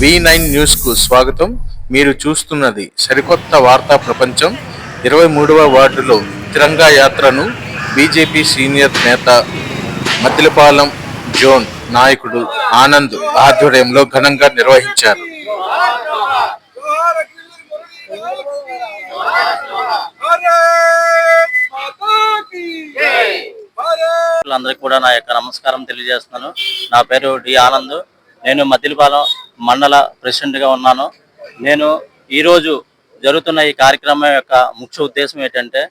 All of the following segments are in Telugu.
వి నైన్ న్యూస్కు స్వాగతం. మీరు చూస్తున్నది సరికొత్త వార్తా ప్రపంచం. ఇరవై మూడవ వార్డులో తిరంగా యాత్రను బీజేపీ సీనియర్ నేత మద్దిలపాలెం జోన్ నాయకుడు ఆనంద్ ఆధ్వర్యంలో ఘనంగా నిర్వహించారు. అందరికీ కూడా నా యొక్క నమస్కారం తెలియజేస్తున్నాను. నా పేరు డి ఆనంద్. నేను మద్దిలపాలెం మండల ప్రెసిడెంట్గా ఉన్నాను. నేను ఈరోజు జరుగుతున్న ఈ కార్యక్రమం యొక్క ముఖ్య ఉద్దేశం ఏంటంటే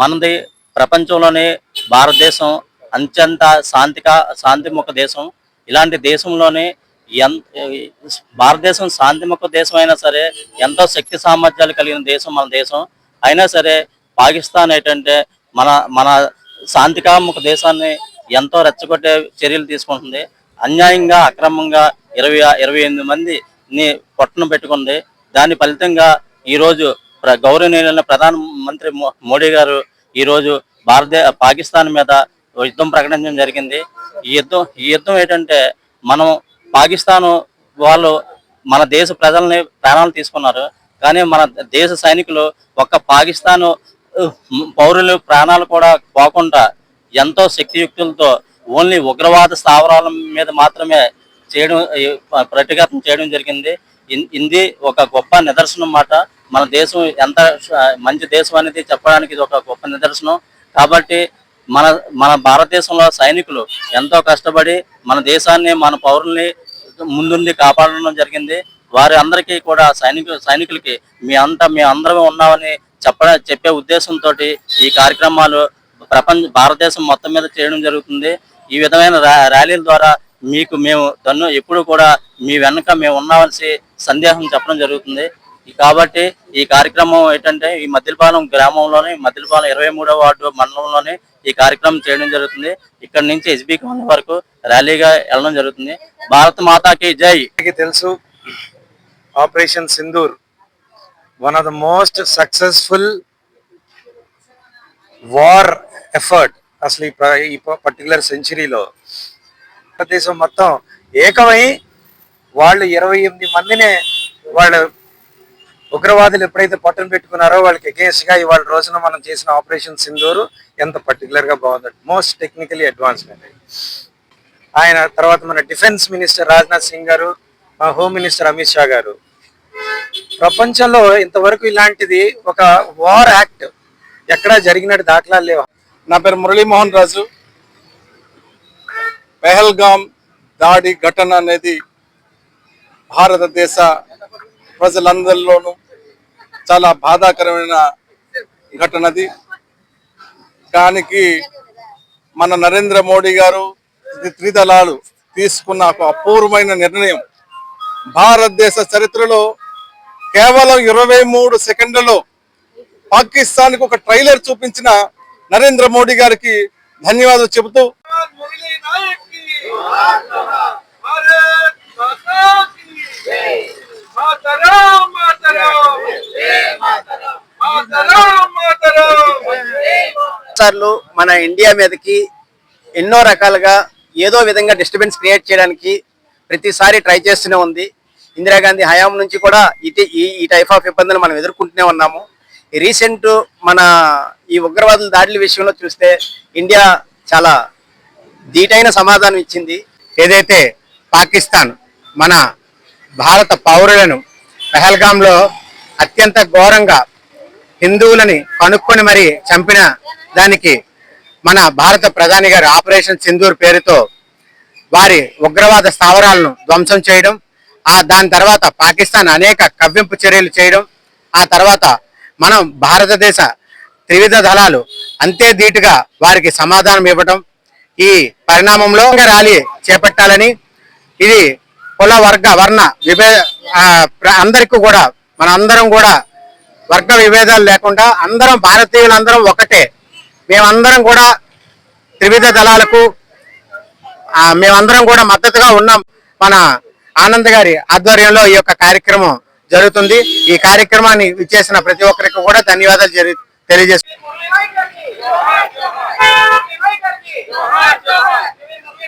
మనది ప్రపంచంలోనే భారతదేశం అత్యంత శాంతిక శాంతిముఖ దేశం. ఇలాంటి దేశంలోనే ఎన్ భారతదేశం శాంతిముఖ దేశం అయినా సరే ఎంతో శక్తి సామర్థ్యాలు కలిగిన దేశం మన దేశం. అయినా సరే పాకిస్తాన్ ఏంటంటే మన మన శాంతికాముఖ దేశాన్ని ఎంతో రెచ్చగొట్టే చర్యలు తీసుకుంటుంది. అన్యాయంగా అక్రమంగా ఇరవై ఇరవై ఎనిమిది మందిని పొట్టన పెట్టుకుంది. దాని ఫలితంగా ఈరోజు ప్ర గౌరవనీయులైన ప్రధాన మంత్రి మోడీ గారు ఈరోజు భారతదే పాకిస్తాన్ మీద యుద్ధం ప్రకటించడం జరిగింది. ఈ యుద్ధం ఈ యుద్ధం ఏంటంటే మనం పాకిస్తాన్ వాళ్ళు మన దేశ ప్రజల్ని ప్రాణాలు తీసుకున్నారు. కానీ మన దేశ సైనికులు ఒక్క పాకిస్తాన్ పౌరులు ప్రాణాలు కూడా పోకుండా ఎంతో శక్తియుక్తులతో ఓన్లీ ఉగ్రవాద స్థావరాల మీద మాత్రమే చేయడం ఈ ప్రతిఘటన చేయడం జరిగింది. ఇది ఒక గొప్ప నిదర్శనం మాట. మన దేశం ఎంత మంచి దేశం అనేది చెప్పడానికి ఇది ఒక గొప్ప నిదర్శనం. కాబట్టి మన మన భారతదేశంలో సైనికులు ఎంతో కష్టపడి మన దేశాన్ని మన పౌరుల్ని ముందుండి కాపాడడం జరిగింది. వారి అందరికీ కూడా సైనికు సైనికులకి మీ అంతా మీ అందరం ఉన్నామని చెప్ప చెప్పే ఉద్దేశంతో ఈ కార్యక్రమాలు ప్రపంచ భారతదేశం మొత్తం మీద చేయడం జరుగుతుంది. ఈ విధమైన ర్యా- ర్యాలీల ద్వారా మీకు మేము తను ఎప్పుడు కూడా మీ వెనక మేము ఉన్నామని సందేహం చెప్పడం జరుగుతుంది. కాబట్టి ఈ కార్యక్రమం ఏంటంటే ఈ మద్దిలపాలెం గ్రామంలోని మద్దిలపాలెం ఇరవై మూడవ వార్డు మండలంలోని ఈ కార్యక్రమం చేయడం జరుగుతుంది. ఇక్కడ నుంచి ఎస్బీ కాలనీ వరకు ర్యాలీగా వెళ్ళడం జరుగుతుంది. భారత మాతాకి జై! తెలుసు operation Sindoor one of the most successful war effort అసలు ఈ ఈ పర్టికులర్ సెంచరీలో భారతదేశం మొత్తం ఏకమై వాళ్ళు ఇరవై ఎనిమిది మందినే వాళ్ళు ఉగ్రవాదులు ఎప్పుడైతే పట్టును పెట్టుకున్నారో వాళ్ళకి అగేన్స్ట్గా ఇవాళ రోజున మనం చేసిన ఆపరేషన్ సింధూరు ఎంత పర్టికులర్గా బాగుంది. మోస్ట్ టెక్నికలీ అడ్వాన్స్మెంట్ ఆయన తర్వాత మన డిఫెన్స్ మినిస్టర్ రాజ్నాథ్ సింగ్ గారు మా హోమ్ మినిస్టర్ అమిత్ షా గారు. ప్రపంచంలో ఇంతవరకు ఇలాంటిది ఒక వార్ యాక్ట్ ఎక్కడా జరిగినట్టు దాఖలాలు లేవు. నా పేరు మురళీమోహన్ రాజు. పెహల్గాం దాడి ఘటన అనేది భారతదేశ ప్రజలందరిలోనూ చాలా బాధాకరమైన ఘటనది. దానికి మన నరేంద్ర మోడీ గారు త్రిదళాలు తీసుకున్న ఒక అపూర్వమైన నిర్ణయం. భారతదేశ చరిత్రలో కేవలం ఇరవై మూడు సెకండ్లలో పాకిస్తాన్కి ఒక ట్రైలర్ చూపించిన నరేంద్ర మోడీ గారికి ధన్యవాదాలు చెబుతూ సార్లు మన ఇండియా మీదకి ఎన్నో రకాలుగా ఏదో విధంగా డిస్టర్బెన్స్ క్రియేట్ చేయడానికి ప్రతిసారి ట్రై చేస్తూనే ఉంది. ఇందిరాగాంధీ హయాం నుంచి కూడా ఇటు ఈ ఈ టైప్ ఆఫ్ ఇబ్బందులు మనం ఎదుర్కొంటూనే ఉన్నాము. రీసెంట్ మన ఈ ఉగ్రవాదుల దాడుల విషయంలో చూస్తే ఇండియా చాలా ధీటైన సమాధానం ఇచ్చింది. ఏదైతే పాకిస్తాన్ మన భారత పౌరులను పెహల్గాంలో అత్యంత ఘోరంగా హిందువులని కనుక్కొని మరి చంపిన దానికి మన భారత ప్రధాని గారు ఆపరేషన్ సింధూర్ పేరుతో వారి ఉగ్రవాద స్థావరాలను ధ్వంసం చేయడం ఆ దాని తర్వాత పాకిస్తాన్ అనేక కవ్వింపు చర్యలు చేయడం ఆ తర్వాత మనం భారతదేశ త్రివిధ దళాలు అంతే ధీటుగా వారికి సమాధానం ఇవ్వడం ఈ పరిణామంలో ర్యాలీ చేపట్టాలని ఇది కుల వర్గ వర్ణ విభే అందరికీ కూడా మన అందరం కూడా వర్గ విభేదాలు లేకుండా అందరం భారతీయులందరం ఒకటే. మేమందరం కూడా త్రివిధ దళాలకు మేమందరం కూడా మద్దతుగా ఉన్నాం. మన ఆనంద్ గారి ఆధ్వర్యంలో ఈ యొక్క కార్యక్రమం జరుగుతుంది. ఈ కార్యక్రమాన్ని ఇచ్చేసిన ప్రతి ఒక్కరికి కూడా ధన్యవాదాలు జరి- తెలియజేస్తున్నాం